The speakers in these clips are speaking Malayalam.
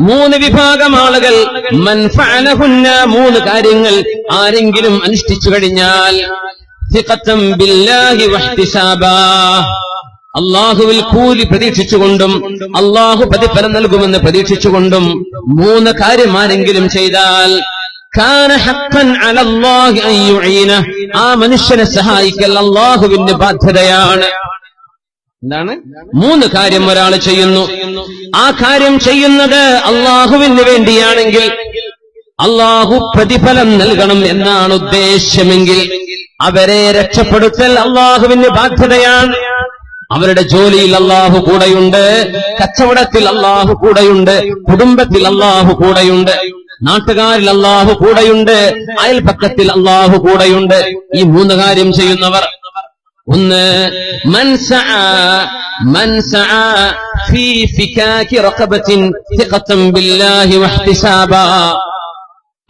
മൂന്ന് വിഭാഗം ആളുകൾ മൂന്ന് കാര്യങ്ങൾ ആരെങ്കിലും അനുഷ്ഠിച്ചു കഴിഞ്ഞാൽ. അള്ളാഹുവിൽ കൂലി പ്രതീക്ഷിച്ചുകൊണ്ടും അള്ളാഹു പ്രതിഫലം നൽകുമെന്ന് പ്രതീക്ഷിച്ചുകൊണ്ടും മൂന്ന് കാര്യം ആരെങ്കിലും ചെയ്താൽ. ആ മനുഷ്യനെ സഹായിക്കൽ അള്ളാഹുവിന്റെ ബാധ്യതയാണ് എന്താണ്? മൂന്ന് കാര്യം ഒരാൾ ചെയ്യുന്നു. ആ കാര്യം ചെയ്യുന്നത് അള്ളാഹുവിന് വേണ്ടിയാണെങ്കിൽ അള്ളാഹു പ്രതിഫലം നൽകണം എന്നാണ് ഉദ്ദേശ്യമെങ്കിൽ അവരെ രക്ഷപ്പെടുത്തൽ അള്ളാഹുവിന് ബാധ്യതയാണ്. അവരുടെ ജോലിയിൽ അള്ളാഹു കൂടെയുണ്ട് കച്ചവടത്തിൽ അള്ളാഹു കൂടെയുണ്ട് കുടുംബത്തിൽ അള്ളാഹു കൂടെയുണ്ട് നാട്ടുകാരിൽ അള്ളാഹു കൂടെയുണ്ട് അയൽപക്കത്തിൽ അള്ളാഹു കൂടെയുണ്ട്. ഈ മൂന്ന് കാര്യം ചെയ്യുന്നവർ ഒന്ന്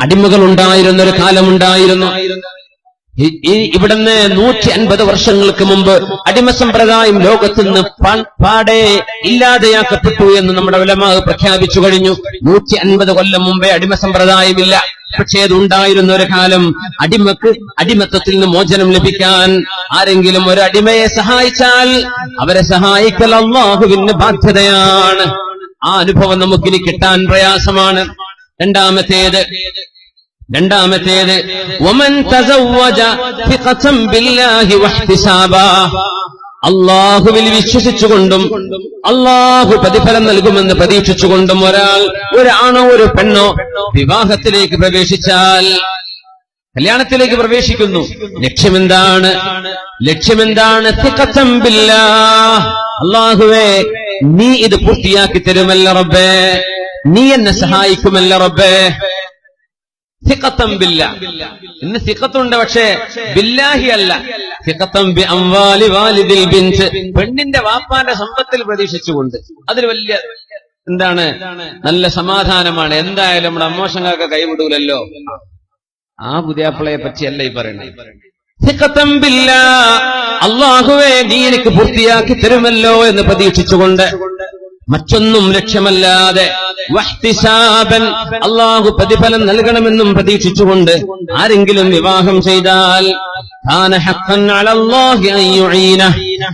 അടിമകൾ ഉണ്ടായിരുന്ന ഒരു കാലമുണ്ടായിരുന്നു. ഇവിടുന്ന് നൂറ്റി അൻപത് വർഷങ്ങൾക്ക് മുമ്പ് അടിമ സമ്പ്രദായം ലോകത്ത് നിന്ന് പാടെ ഇല്ലാതെയാക്കപ്പെട്ടു എന്ന് നമ്മുടെ ഉലമാവ് പ്രഖ്യാപിച്ചു കഴിഞ്ഞു. നൂറ്റി അൻപത് കൊല്ലം മുമ്പേ അടിമ സമ്പ്രദായമില്ല. പക്ഷേ അത് ഉണ്ടായിരുന്ന ഒരു കാലം അടിമക്ക് അടിമത്തത്തിൽ നിന്ന് മോചനം ലഭിക്കാൻ ആരെങ്കിലും ഒരു അടിമയെ സഹായിച്ചാൽ അവരെ സഹായിക്കൽ അള്ളാഹുവിന് ബാധ്യതയാണ്. ആ അനുഭവം നമുക്കിനി കിട്ടാൻ പ്രയാസമാണ്. രണ്ടാമത്തേത് രണ്ടാമത്തേത് ഒമൻ അള്ളാഹുവിൽ വിശ്വസിച്ചുകൊണ്ടും അള്ളാഹു പ്രതിഫലം നൽകുമെന്ന് പ്രതീക്ഷിച്ചുകൊണ്ടും ഒരാൾ ഒരാണോ ഒരു പെണ്ണോ വിവാഹത്തിലേക്ക് പ്രവേശിച്ചാൽ കല്യാണത്തിലേക്ക് പ്രവേശിക്കുന്നു. ലക്ഷ്യമെന്താണ്? ലക്ഷ്യമെന്താണ്. അള്ളാഹുവേ നീ ഇത് പൂർത്തിയാക്കി തരുമല്ല റബ്ബേ. നീ എന്നെ സഹായിക്കുമല്ല റബ്ബേ. ഇന്ന് സിഖത്തുണ്ട് പക്ഷേ ബില്ലാഹി അല്ല. സിഖത്തം ബി വാലിദിൽ പെണ്ണിന്റെ വാപ്പാന്റെ സമ്പത്തിൽ പ്രതീക്ഷിച്ചുകൊണ്ട്. അതിൽ വലിയ എന്താണ്? നല്ല സമാധാനമാണ്. എന്തായാലും നമ്മുടെ അമ്മോശങ്ങൾക്ക് കൈവിടൂലല്ലോ. ആ പുതിയാപ്പിളയെ പറ്റിയല്ല ഈ പറയണേ. അള്ളാഹുവേ നീ എനിക്ക് പൂർത്തിയാക്കി തരുമല്ലോ എന്ന് പ്രതീക്ഷിച്ചുകൊണ്ട് മറ്റൊന്നും ലക്ഷ്യമല്ലാതെ അള്ളാഹു പ്രതിഫലം നൽകണമെന്നും പ്രതീക്ഷിച്ചുകൊണ്ട് ആരെങ്കിലും വിവാഹം ചെയ്താൽ.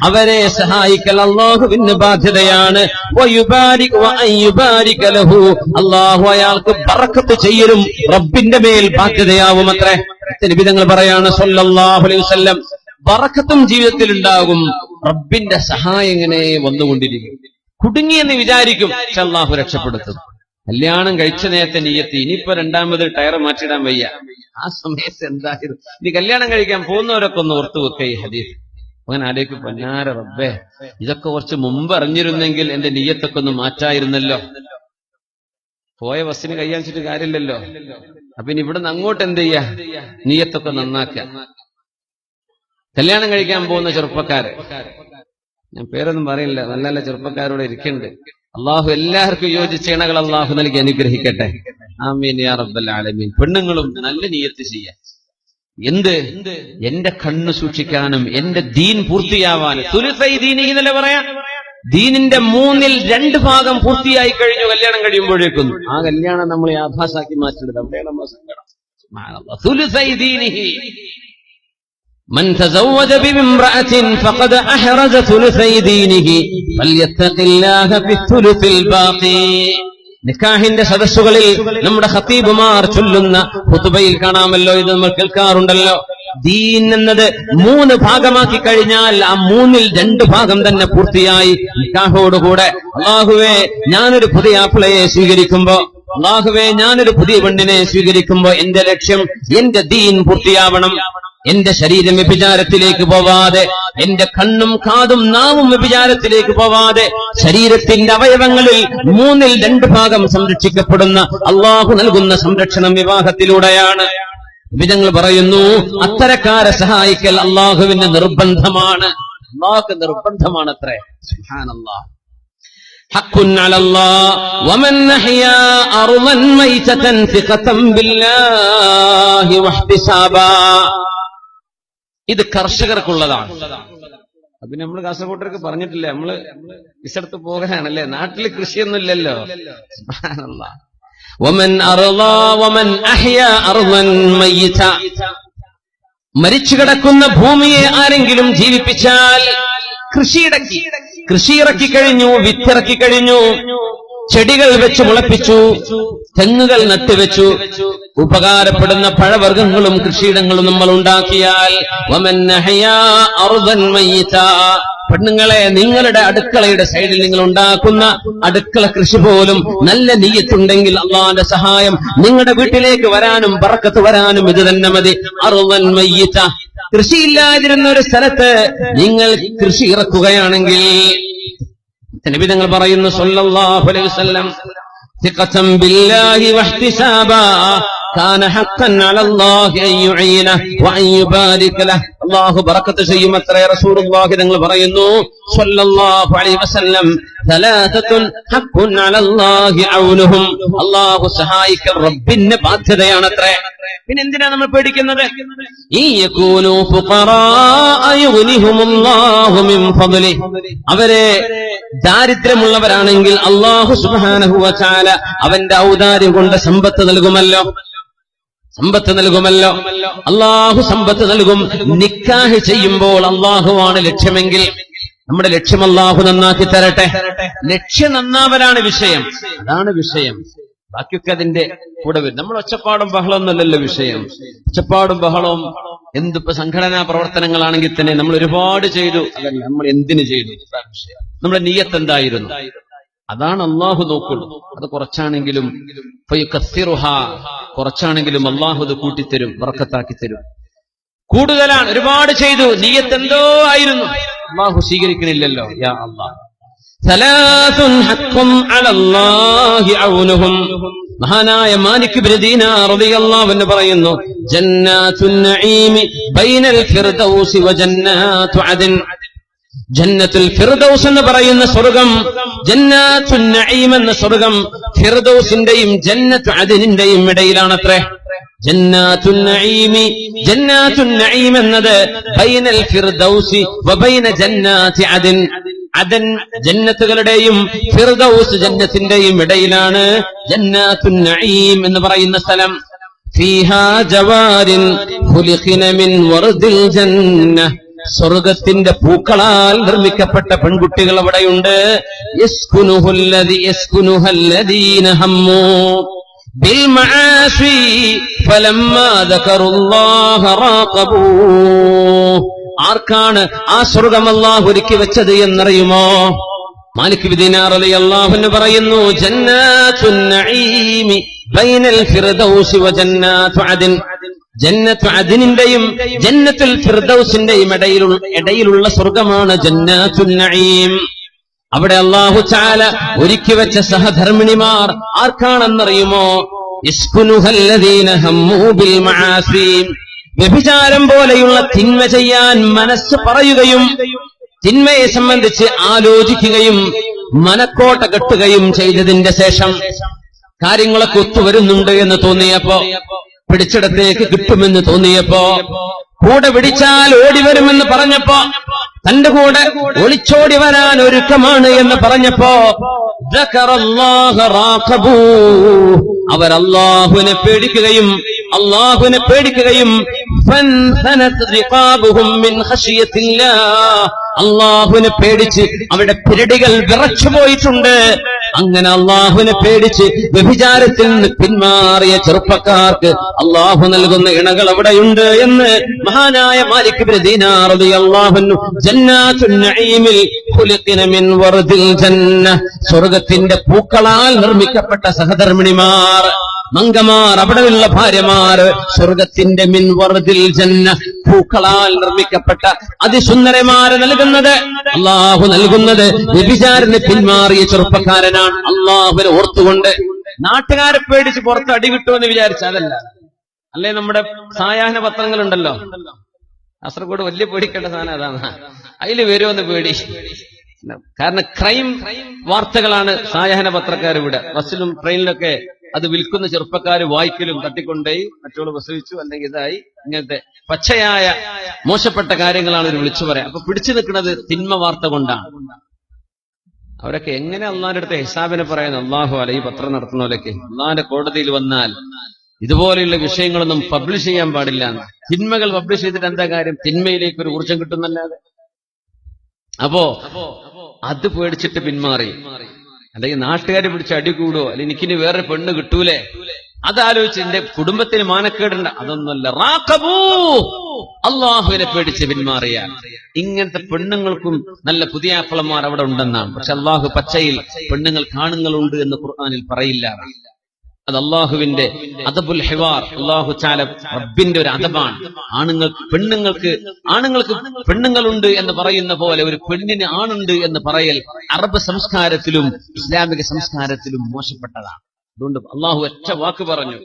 അവരെ സഹായിക്കൽ അള്ളാഹുവിന് ബാധ്യതയാണ്. അള്ളാഹു അയാൾക്ക് പറക്കത്ത് ചെയ്യലും റബ്ബിന്റെ മേൽ ബാധ്യതയാവും അത്രേ നിബിധങ്ങൾ പറയാണ് സല്ലല്ലാഹു അലൈഹി ജീവിതത്തിൽ ഉണ്ടാകും റബ്ബിന്റെ സഹായം ഇങ്ങനെ വന്നുകൊണ്ടിരിക്കും കുടുങ്ങിയെന്ന് വിചാരിക്കും പക്ഷെ അള്ളാഹു രക്ഷപ്പെടുത്തും. കല്യാണം കഴിച്ച നേരത്തെ നീയത്തി ഇനിയിപ്പോ രണ്ടാമത് ടയർ മാറ്റിടാൻ വയ്യ. ആ സമയത്ത് എന്തായിരുന്നു നീ കല്യാണം കഴിക്കാൻ പോകുന്നവരൊക്കെ ഒന്ന് ഓർത്തു വെക്ക ഈ ഹദീസ്. അങ്ങനെ ആലേക്ക് പൊന്നാര റബ്ബേ ഇതൊക്കെ കുറച്ച് മുമ്പ് അറിഞ്ഞിരുന്നെങ്കിൽ എന്റെ നീയത്തൊക്കെ ഒന്ന് മാറ്റായിരുന്നല്ലോ. പോയ ബസ്സിന് കയ്യാച്ചിട്ട് കാര്യമില്ലല്ലോ. അപ്പൊ ഇനി ഇവിടുന്ന് അങ്ങോട്ട് എന്ത് ചെയ്യാ? നീയത്തൊക്കെ നന്നാക്കുക കല്യാണം കഴിക്കാൻ പോകുന്ന ചെറുപ്പക്കാര് ഞാൻ പേരൊന്നും പറയില്ല. നല്ല നല്ല ചെറുപ്പക്കാരോട് ഇരിക്കുന്നുണ്ട് അള്ളാഹു എല്ലാവർക്കും യോജിച്ച ഇണകൾ അള്ളാഹു നൽകി അനുഗ്രഹിക്കട്ടെ. ആമീൻ യാ റബ്ബൽ ആലമീൻ. പെണ്ണുങ്ങളും നല്ല നീയത്ത് ചെയ്യാൻ. എന്ത്? എന്റെ കണ്ണ് സൂക്ഷിക്കാനും എന്റെ ദീൻ പൂർത്തിയാവാനും. പറയാ? ദീനിന്റെ മൂന്നിൽ രണ്ട് ഭാഗം പൂർത്തിയായി കഴിഞ്ഞു കല്യാണം കഴിയുമ്പോഴേക്കും. ആ കല്യാണം നമ്മൾ ആഭാസാക്കി മാറ്റേണ്ടത് അവിടെയാണ് നമ്മൾ സങ്കടം. من تزوج بامرأة فقد أحرز ثلثي دينه فليتق الله في الثلث الباقي നിക്കാഹിന്റെ സദസ്സുകളിൽ നമ്മുടെ ഖത്തീബുമാർ ചൊല്ലുന്ന ഹുതുബയിൽ കാണാമല്ലോ ഇത് നമ്മൾ കേൾക്കാറുണ്ടല്ലോ ദീൻ എന്നത് മൂന്ന് ഭാഗമാക്കി കഴിഞ്ഞാൽ ആ മൂന്നിൽ രണ്ട് ഭാഗം തന്നെ പൂർത്തിയായി നിക്കാഹോടുകൂടെ അള്ളാഹുവേ ഞാനൊരു പുതിയ ആപ്പിളയെ സ്വീകരിക്കുമ്പോ അള്ളാഹുവേ ഞാനൊരു പുതിയ പെണ്ണിനെ സ്വീകരിക്കുമ്പോ എന്റെ ലക്ഷ്യം എന്റെ ദീൻ പൂർത്തിയാവണം എന്റെ ശരീരം വ്യഭിചാരത്തിലേക്ക് പോവാതെ എന്റെ കണ്ണും കാതും നാവും വ്യഭിചാരത്തിലേക്ക് പോവാതെ ശരീരത്തിന്റെ അവയവങ്ങളിൽ മൂന്നിൽ രണ്ട് ഭാഗം സംരക്ഷിക്കപ്പെടുന്ന അള്ളാഹു നൽകുന്ന സംരക്ഷണം വിവാഹത്തിലൂടെയാണ് വിധങ്ങൾ പറയുന്നു അത്തരക്കാരെ സഹായിക്കൽ അള്ളാഹുവിന്റെ നിർബന്ധമാണ് അള്ളാഹുക്ക് നിർബന്ധമാണത്രേ സുബ്ഹാനല്ലാഹ് حق على الله ومن أحيا أرضا ميتة ثقة بالله واحتسابا ഇത് കർഷകർക്കുള്ളതാണ്. പിന്നെ നമ്മൾ കാസർഗോട്ടർക്ക് പറഞ്ഞിട്ടില്ലേ. നമ്മൾ വിസെടുത്ത് പോകാനാണല്ലേ? നാട്ടിൽ കൃഷിയൊന്നും ഇല്ലല്ലോ സുബ്ഹാനല്ലാഹ്. വമൻ അർളാ വമൻ അഹ്യാ അർളൻ മയ്യിത. മരിച്ചു കിടക്കുന്ന ഭൂമിയെ ആരെങ്കിലും ജീവിപ്പിച്ചാൽ കൃഷിയിടക്കി. കൃഷി ഇറക്കി കഴിഞ്ഞു വിത്തിറക്കി കഴിഞ്ഞു. ചെടികൾ വെച്ച് മുളപ്പിച്ചു തെങ്ങുകൾ നട്ടുവെച്ചു. ഉപകാരപ്പെടുന്ന പഴവർഗങ്ങളും കൃഷിയിടങ്ങളും നമ്മൾ ഉണ്ടാക്കിയാൽ പെണ്ണുങ്ങളെ നിങ്ങളുടെ അടുക്കളയുടെ സൈഡിൽ നിങ്ങൾ ഉണ്ടാക്കുന്ന അടുക്കള കൃഷി പോലും നല്ല നീയത്തുണ്ടെങ്കിൽ അള്ളാന്റെ സഹായം നിങ്ങളുടെ വീട്ടിലേക്ക് വരാനും പറക്കത്ത് വരാനും ഇത് തന്നെ മതി. അറുവൻ മയ്യത്ത. കൃഷിയില്ലാതിരുന്ന ഒരു സ്ഥലത്ത് നിങ്ങൾ കൃഷി ഇറക്കുകയാണെങ്കിൽ നബി തങ്ങൾ പറയുന്നു സല്ലല്ലാഹു അലൈഹി വസല്ലം തിഖതൻ ബില്ലാഹി വഹ്തിസാബ കാന ഹഖൻ അലല്ലാഹി അൻ യുഈന വ അൻ യുബാരിക ലഹു. അള്ളാഹു ബറക്കത്ത് ചെയ്യും അത്രേ റസൂർ പറയുന്നു. സല്ലല്ലാഹു അലൈഹി വസല്ലം ഹഖുൻ അലല്ലാഹി അള്ളാഹു സഹായിക്കൽ റബ്ബിന്റെ പിന്നെ എന്തിനാ നമ്മൾ പേടിക്കുന്നത്? ഈ ഫുഖറാ മിൻ അവരെ ദാരിദ്ര്യമുള്ളവരാണെങ്കിൽ അള്ളാഹു സുബ്ഹാനഹു അവന്റെ ഔദാര്യം കൊണ്ട് സമ്പത്ത് നൽകുമല്ലോ. സമ്പത്ത് നൽകുമല്ലോ. അള്ളാഹു സമ്പത്ത് നൽകും. നിക്കാഹ് ചെയ്യുമ്പോൾ അള്ളാഹുവാണ് ലക്ഷ്യമെങ്കിൽ നമ്മുടെ ലക്ഷ്യം അള്ളാഹു നന്നാക്കി തരട്ടെ. ലക്ഷ്യം നന്നാവലാണ് വിഷയം. അതാണ് വിഷയം. ബാക്കിയൊക്കെ അതിന്റെ കൂടെ വരും. നമ്മൾ ഒച്ചപ്പാടും എന്നല്ലല്ലോ വിഷയം. ഒച്ചപ്പാടും ബഹളവും എന്തിപ്പോ സംഘടനാ പ്രവർത്തനങ്ങളാണെങ്കിൽ തന്നെ നമ്മൾ ഒരുപാട് ചെയ്തു. അതല്ല നമ്മൾ എന്തിനു ചെയ്തു? നമ്മുടെ നീയത്ത് എന്തായിരുന്നു? അതാണ് അള്ളാഹു നോക്കുള്ളൂ അത് കുറച്ചാണെങ്കിലും കുറച്ചാണെങ്കിലും അള്ളാഹു അത് കൂട്ടിത്തരും വർക്കത്താക്കി തരും കൂടുതലാണ് ഒരുപാട് ചെയ്തു നീയത്ത് എന്തോ ആയിരുന്നു. അള്ളാഹു സ്വീകരിക്കുന്നില്ലല്ലോ യാ അള്ളാഹ് മഹാനായ മാലിക് ബ്രദീന റളിയല്ലാഹു പറയുന്നു ജന്നാത്തുൻ നഈമി ബൈനൽ ഫിർദൗസി വ ജന്നാത്തു അദൻ. ജന്നത്തുൽ ഫിർദൗസ് എന്ന് പറയുന്ന സ്വർഗം ജന്നാത്തുൻ നഈം എന്ന സ്വർഗം ഫിർദൗസിന്റെയും ജന്നത്തു അദനിന്റെയും ഇടയിലാണത്രേ. ജന്നാത്തു നഈമി ജന്നാത്തു നഈം എന്നത് ബൈനൽ ഫിർദൗസി വബൈന ജന്നാത്തി അദൻ. അദൻ ജന്നത്തുകളുടെയും ഫിർദൗസ് ജന്നത്തിന്റെയും ഇടയിലാണ് ജന്നാത്തു നഈം എന്ന് പറയുന്ന സ്ഥലം. ഫീഹാ ജവാരിൻ ഖുലിഖിന മിൻ വർദിൽ ജന്ന സ്വർഗത്തിന്റെ പൂക്കളാൽ നിർമ്മിക്കപ്പെട്ട പെൺകുട്ടികൾ അവിടെയുണ്ട്. ആർക്കാണ് ആ സ്വർഗം അള്ളാഹ് ഒരുക്കി വെച്ചത് എന്നറിയുമോ? മാലിക് വിദിനാർ അലി അള്ളാഹുന്ന് പറയുന്നു ജന്നാ അതിനിന്റെയും ജന്നത്തു അദിനിന്റെയും ജന്നത്തുൽ ഫിർദൗസിന്റെയും ഇടയിലുള്ള ഇടയിലുള്ള സ്വർഗമാണ് ജന്നത്തുൽ നഈം. അവിടെ അള്ളാഹു ചാല ഒരുക്കി വെച്ച സഹധർമ്മിണിമാർ ആർക്കാണെന്നറിയുമോ? വ്യഭിചാരം പോലെയുള്ള തിന്മ ചെയ്യാൻ മനസ്സ് പറയുകയും തിന്മയെ സംബന്ധിച്ച് ആലോചിക്കുകയും മനക്കോട്ട കെട്ടുകയും ചെയ്തതിന്റെ ശേഷം കാര്യങ്ങളൊക്കെ ഒത്തുവരുന്നുണ്ട് എന്ന് തോന്നിയപ്പോ പിടിച്ചിടത്തേക്ക് കിട്ടുമെന്ന് തോന്നിയപ്പോ കൂടെ പിടിച്ചാൽ ഓടി വരുമെന്ന് പറഞ്ഞപ്പോ തന്റെ കൂടെ ഒളിച്ചോടി വരാൻ ഒരുക്കമാണ് എന്ന് പറഞ്ഞപ്പോ അള്ളാഹുവിനെ പേടിക്കുകയും അള്ളാഹുവിനെ പേടിക്കുകയും. അള്ളാഹുവിനെ പേടിച്ച് അവരുടെ പിരടികൾ വിറച്ചു പോയിട്ടുണ്ട് അങ്ങനെ അള്ളാഹുവിനെ പേടിച്ച് വ്യഭിചാരത്തിൽ നിന്ന് പിന്മാറിയ ചെറുപ്പക്കാർക്ക് അള്ളാഹു നൽകുന്ന ഇണകൾ അവിടെയുണ്ട് എന്ന് മഹാനായ മാലിക് സ്വർഗത്തിന്റെ പൂക്കളാൽ നിർമ്മിക്കപ്പെട്ട സഹധർമ്മിണിമാർ. മങ്കമാർ അവിടെയുള്ള ഭാര്യമാർ സ്വർഗത്തിന്റെ മിൻ വറുദിൽ ജന്ന പൂക്കളാൽ നിർമ്മിക്കപ്പെട്ട അതിസുന്ദരമാര് നൽകുന്നത് അള്ളാഹു നൽകുന്നത് വ്യഭിചാരന് പിന്മാറിയ ചെറുപ്പക്കാരനാണ്. അള്ളാഹുവിനെ ഓർത്തുകൊണ്ട് നാട്ടുകാരെ പേടിച്ച് പുറത്ത് അടി കിട്ടുമെന്ന് വിചാരിച്ചതല്ല അല്ലെ നമ്മുടെ സായാഹ്ന പത്രങ്ങളുണ്ടല്ലോ? കാസർഗോഡ് വലിയ പേടിക്കേണ്ട സാധനം അതാണ്. അതിൽ വരുമെന്ന് പേടി. കാരണം ക്രൈം വാർത്തകളാണ് സായാഹ്ന പത്രക്കാർ ഇവിടെ ബസ്സിലും ട്രെയിനിലൊക്കെ അത് വിൽക്കുന്ന ചെറുപ്പക്കാര് വായിക്കലും തട്ടിക്കൊണ്ടേയി മറ്റുള്ള പ്രസവിച്ചു അല്ലെങ്കിൽ ഇതായി. ഇങ്ങനത്തെ പച്ചയായ മോശപ്പെട്ട കാര്യങ്ങളാണ് ഇവർ വിളിച്ചു പറയാം. അപ്പൊ പിടിച്ചു നിൽക്കുന്നത് തിന്മ വാർത്ത കൊണ്ടാണ്. അവരൊക്കെ എങ്ങനെ അള്ളാന്റെ അടുത്ത് ഹിസാബിനെ പറയുന്നത് അള്ളാഹു അല ഈ പത്രം നടത്തുന്നവരൊക്കെ. അള്ളാന്റെ കോടതിയിൽ വന്നാൽ ഇതുപോലെയുള്ള വിഷയങ്ങളൊന്നും പബ്ലിഷ് ചെയ്യാൻ പാടില്ല. തിന്മകൾ പബ്ലിഷ് ചെയ്തിട്ട് എന്താ കാര്യം? തിന്മയിലേക്ക് ഒരു ഊർജം കിട്ടുന്നല്ലാതെ. അപ്പോ അത് പേടിച്ചിട്ട് പിന്മാറി. അല്ലെങ്കിൽ നാട്ടുകാർ പിടിച്ച് അടികൂടോ അല്ലെങ്കിൽ എനിക്കിനി വേറെ പെണ്ണ് കിട്ടൂലേ? അതാലോചിച്ച് എന്റെ കുടുംബത്തിന് മാനക്കേടുണ്ട്. അതൊന്നുമല്ല. റാഖബൂ! അള്ളാഹുവിനെ പേടിച്ച് പിന്മാറിയ ഇങ്ങനത്തെ പെണ്ണുങ്ങൾക്കും നല്ല പുതിയ ആപ്പിളന്മാർ അവിടെ ഉണ്ടെന്നാണ്. പക്ഷെ അള്ളാഹു പച്ചയിൽ പെണ്ണുങ്ങൾ കാണുങ്ങളുണ്ട് എന്ന് ഖുർആാനിൽ പറയില്ല. അത് അള്ളാഹുവിന്റെ അദബുൽ ഹിവാർ അള്ളാഹു ചാല റബ്ബിന്റെ ഒരു അദബാണ്. ആണുങ്ങൾ പെണ്ണുങ്ങൾക്ക് ആണുങ്ങൾക്ക് പെണ്ണുങ്ങളുണ്ട് എന്ന് പറയുന്ന പോലെ ഒരു പെണ്ണിന് ആണുണ്ട് എന്ന് പറയൽ അറബ് സംസ്കാരത്തിലും ഇസ്ലാമിക സംസ്കാരത്തിലും മോശപ്പെട്ടതാണ്. അതുകൊണ്ട് അള്ളാഹു ഒറ്റ വാക്ക് പറഞ്ഞു.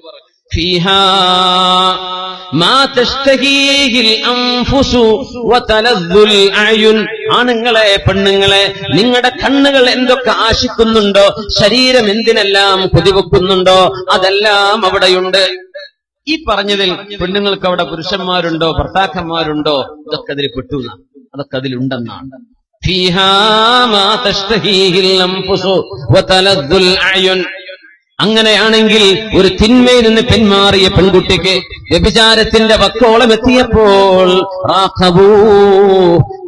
ആണുങ്ങളെ പെണ്ണുങ്ങളെ നിങ്ങളുടെ കണ്ണുകൾ എന്തൊക്കെ ആശിക്കുന്നുണ്ടോ ശരീരം എന്തിനെല്ലാം കൊതിവെക്കുന്നുണ്ടോ അതെല്ലാം അവിടെയുണ്ട്. ഈ പറഞ്ഞതിൽ പെണ്ണുങ്ങൾക്ക് അവിടെ പുരുഷന്മാരുണ്ടോ ഭർത്താക്കന്മാരുണ്ടോ ഇതൊക്കെ അതിൽ പെട്ടു. അതൊക്കെ അതിലുണ്ടെന്നാണ് ഫീഹാ അങ്ങനെയാണെങ്കിൽ ഒരു തിന്മയിൽ നിന്ന് പിന്മാറിയ പെൺകുട്ടിക്ക് വ്യഭിചാരത്തിന്റെ വക്കോളം എത്തിയപ്പോൾ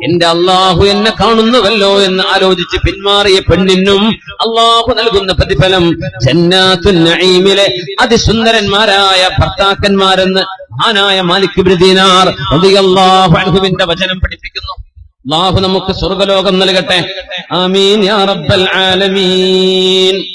എന്റെ അള്ളാഹു എന്നെ കാണുന്നുവല്ലോ എന്ന് ആലോചിച്ച് പിന്മാറിയ പെണ്ണിനും അള്ളാഹു നൽകുന്ന പ്രതിഫലം ജന്നാത്തുൻ നഈമിലെ അതിസുന്ദരന്മാരായ ഭർത്താക്കന്മാരെന്ന് ആനായ മാലിക് ഇബ്നു അള്ളാഹുവിന്റെ വചനം പഠിപ്പിക്കുന്നു. അള്ളാഹു നമുക്ക് സ്വർഗലോകം നൽകട്ടെ. ആമീൻ യാ റബ്ബൽ ആലമീൻ.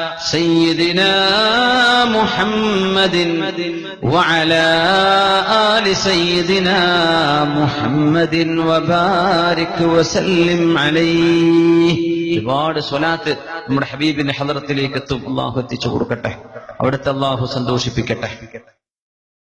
سيدنا محمد وعلى آل سيدنا محمد وبارك وسلم عليه ഒരുപാട് സ്വലാത്ത് നമ്മുടെ ഹബീബിന്റെ ഹദറത്തിലേക്ക് എത്തും അള്ളാഹു എത്തിച്ചു കൊടുക്കട്ടെ അവിടുത്തെ അള്ളാഹു സന്തോഷിപ്പിക്കട്ടെ